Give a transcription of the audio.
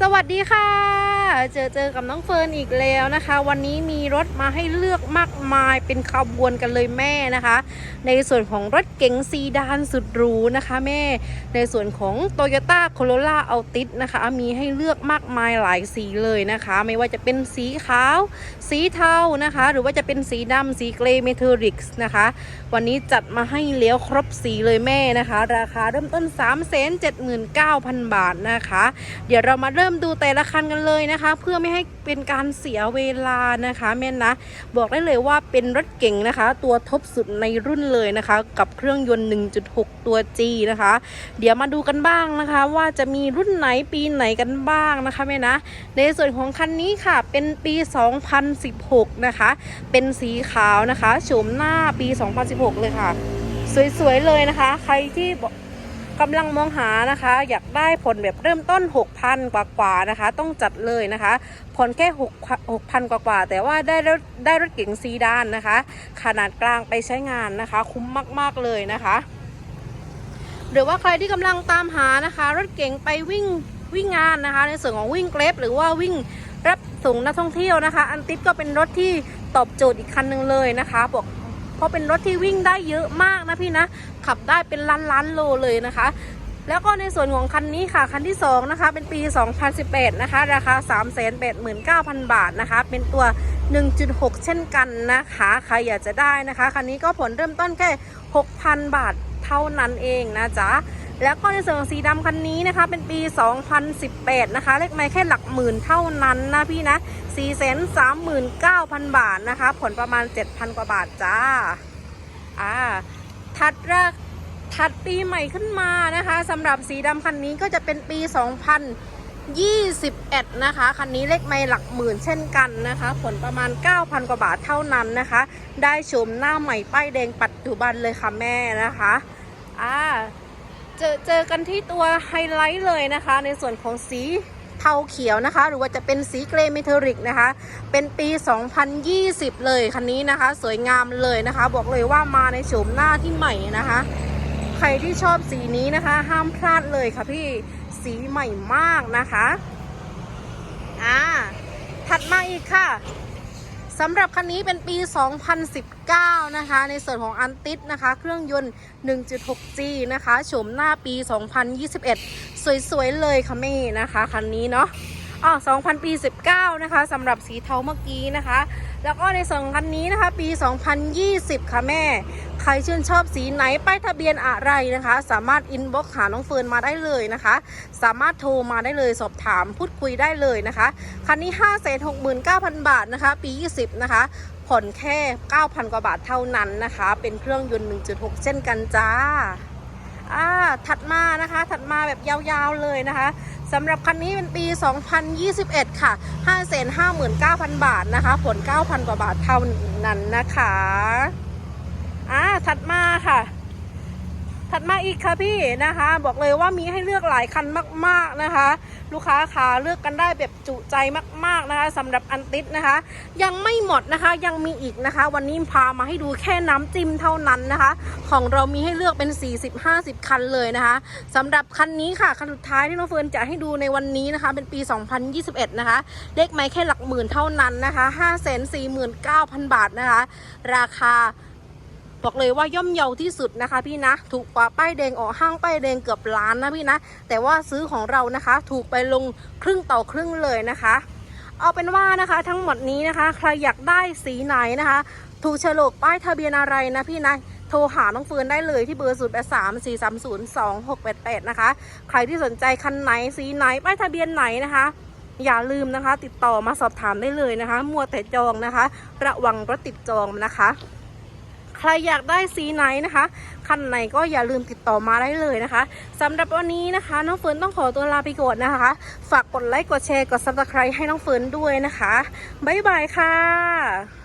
สวัสดีค่ะ เจอเจอกับน้องเฟิร์นอีกแล้วนะคะ วันนี้มีรถมาให้เลือกมาก มายเป็นขบวนกันเลยแม่นะคะ ในส่วนของรถเก๋งซีดานสุดหรูนะคะแม่ ในส่วนของ Toyota Corolla Altis นะคะ มีให้เลือกมากมายหลายสีเลยนะคะ ไม่ว่าจะเป็นสีขาว สีเทานะคะ หรือว่าจะเป็นสีดำสีเกรย์เมทัลลิกส์นะคะ วันนี้จัดมาให้เลี้ยวครบสีเลยแม่นะคะ ราคาเริ่มต้น 3 7 9 0 0 0 บาทนะคะ เดี๋ยวเรามาเริ่มดูแต่ละคันกันเลยนะคะ เพื่อไม่ให้เป็นการเสียเวลานะคะแม่นะ บอกได้เลยว่าเป็นรถเก่งนะคะ ตัวท็อปสุดในรุ่นเลยนะคะ กับเครื่องยนต์ 1.6 ตัว G นะคะ เดี๋ยวมาดูกันบ้างนะคะ ว่าจะมีรุ่นไหนปีไหนกันบ้างนะคะแม่นะ ในส่วนของคันนี้ค่ะ เป็นปี 2016 นะคะ เป็นสีขาวนะคะโฉมหน้าปี 2016 เลยค่ะ สวยๆเลยนะคะ ใครที่ กำลังมองหานะคะ อยากได้ผลแบบเริ่มต้น 6,000 กว่าๆนะคะ ต้องจัดเลยนะคะผ่อนแค่6 6,000 กว่าๆแต่ว่าได้รถได้รถเก๋งซีดานนะคะ ขนาดกลางไปใช้งานนะคะ คุ้มมาก ๆ เลยนะคะ หรือว่าใครที่กำลังตามหานะคะ รถเก๋งไปวิ่งวิ่งงานนะคะ ในส่วนของวิ่งเกรฟหรือว่าวิ่งรับส่งนักท่องเที่ยวนะคะ อันติดก็เป็นรถที่ตอบโจทย์อีกคันหนึ่งเลยนะคะบอก ราะเป็นรถที่วิ่งได้เยอะมากนะพี่นะ ขับได้เป็นล้านล้านๆโลเลยนะคะ แล้วก็ในส่วนของคันนี้ค่ะ คันที่ 2 นะคะ เป็นปี 2018 นะคะ ราคา 389,000 บาทนะคะ เป็นตัว 1.6 เช่นกันนะคะ ใครอยากจะได้นะคะ คันนี้ก็ผลเริ่มต้นแค่ 6,000 บาทเท่านั้นเองนะจ๊ะ แล้วก็ในส่วนของสีดำคันนี้นะคะ เป็นปี 2018 นะคะ เลขไม่แค่หลักหมื่นเท่านั้นนะพี่นะ 439,000 บาทนะคะ ผลประมาณ 7,000 กว่าบาทจ้า อ่าถัดแรกถัดปีใหม่ขึ้นมานะคะสำหรับสีดำคันนี้ก็จะเป็นปี 2021 นะคะ คันนี้เลขไม่หลักหมื่นเช่นกันนะคะ ผลประมาณ 9,000 กว่าบาทเท่านั้นนะคะ ได้ชมหน้าใหม่ป้ายแดงปัจจุบันเลยค่ะแม่นะคะ อ่า เจอเจอกันที่ตัวไฮไลท์เลยนะคะ ในส่วนของสีเทาเขียวนะคะ หรือว่าจะเป็นสีเกรย์เมทัลลิกนะคะ เป็นปี 2020 เลยคันนี้นะคะ สวยงามเลยนะคะ บอกเลยว่ามาในโฉมหน้าที่ใหม่นะคะ ใครที่ชอบสีนี้นะคะ ห้ามพลาดเลยค่ะพี่สีใหม่มากนะคะอ่าถัดมาอีกค่ะ สำหรับคันนี้เป็นปี 2019 นะคะ ในส่วนของอันติสนะคะ เครื่องยนต์ 1.6G นะคะ โฉมหน้าปี 2021 สวยๆ เลยค่ะแม่นะคะ คันนี้เนาะอ๋อ2000ปี19 นะคะสำหรับสีเทาเมื่อกี้นะคะ แล้วก็ในส่วนของคันนี้นะคะ ปี 2020 ค่ะแม่ ใครชื่นชอบสีไหนป้ายทะเบียนอะไรนะคะ สามารถอินบ็อกหาน้องเฟิร์นมาได้เลยนะคะ สามารถโทรมาได้เลยสอบถามพูดคุยได้เลยนะคะคันนี้569,000 บาทนะคะ ปี 20 นะคะผ่อนแค่ 9,000 กว่าบาทเท่านั้นนะคะ เป็นเครื่องยนต์ 1.6 เช่นกันจ้าอ่าถัดมานะคะ ถัดมาแบบยาวๆเลยนะคะสำหรับคันนี้เป็นปี 2021 ค่ะ 559,000 บาทนะคะ ผล 9,000 กว่าบาทเท่านั้นนะคะ อ่าถัดมาค่ะ ถัดมาอีกค่ะพี่นะคะ บอกเลยว่ามีให้เลือกหลายคันมาก ๆนะคะ ลูกค้าขาเลือกกันได้แบบจุใจมาก ๆนะคะสำหรับอันติสนะคะ ยังไม่หมดนะคะยังมีอีกนะคะ วันนี้พามาให้ดูแค่น้ำจิ้มเท่านั้นนะคะ ของเรามีให้เลือกเป็น 40-50 คันเลยนะคะสำหรับคันนี้ค่ะคันสุดท้ายที่น้องเฟิร์นจะให้ดูในวันนี้นะคะ เป็นปี 2021 นะคะเลขไม่แค่หลักหมื่นเท่านั้นนะคะ 549,000 บาทนะคะ ราคา บอกเลยว่าย่อมเยาที่สุดนะคะ พี่นะ ถูกกว่าป้ายแดงออกห้างป้ายแดงเกือบล้านนะพี่นะ แต่ว่าซื้อของเรานะคะ ถูกไปลงครึ่งต่อครึ่งเลยนะคะ เอาเป็นว่านะคะทั้งหมดนี้นะคะ ใครอยากได้สีไหนนะคะ ถูกฉลกป้ายทะเบียนอะไรนะพี่นะโทรหาน้องเฟิร์นได้เลยที่เบอร์ 0 8 3 4 3 0 2 6 8 8 นะคะ ใครที่สนใจคันไหนสีไหนป้ายทะเบียนไหนนะคะ อย่าลืมนะคะ ติดต่อมาสอบถามได้เลยนะคะ มัวแต่จองนะคะ ระวังรถติดจองนะคะ รอยากได้สีไหนนะคะคันไหนก็อย่าลืมติดต่อมาได้เลยนะคะสำหรับวันนี้นะคะน้องเฟิร์นต้องขอตัวลาไปก่อนนะคะ ฝากกดไลค์กดแชร์กดซับสไครต์ให้น้องเฟิร์นด้วยนะคะบ๊ายบายค่ะ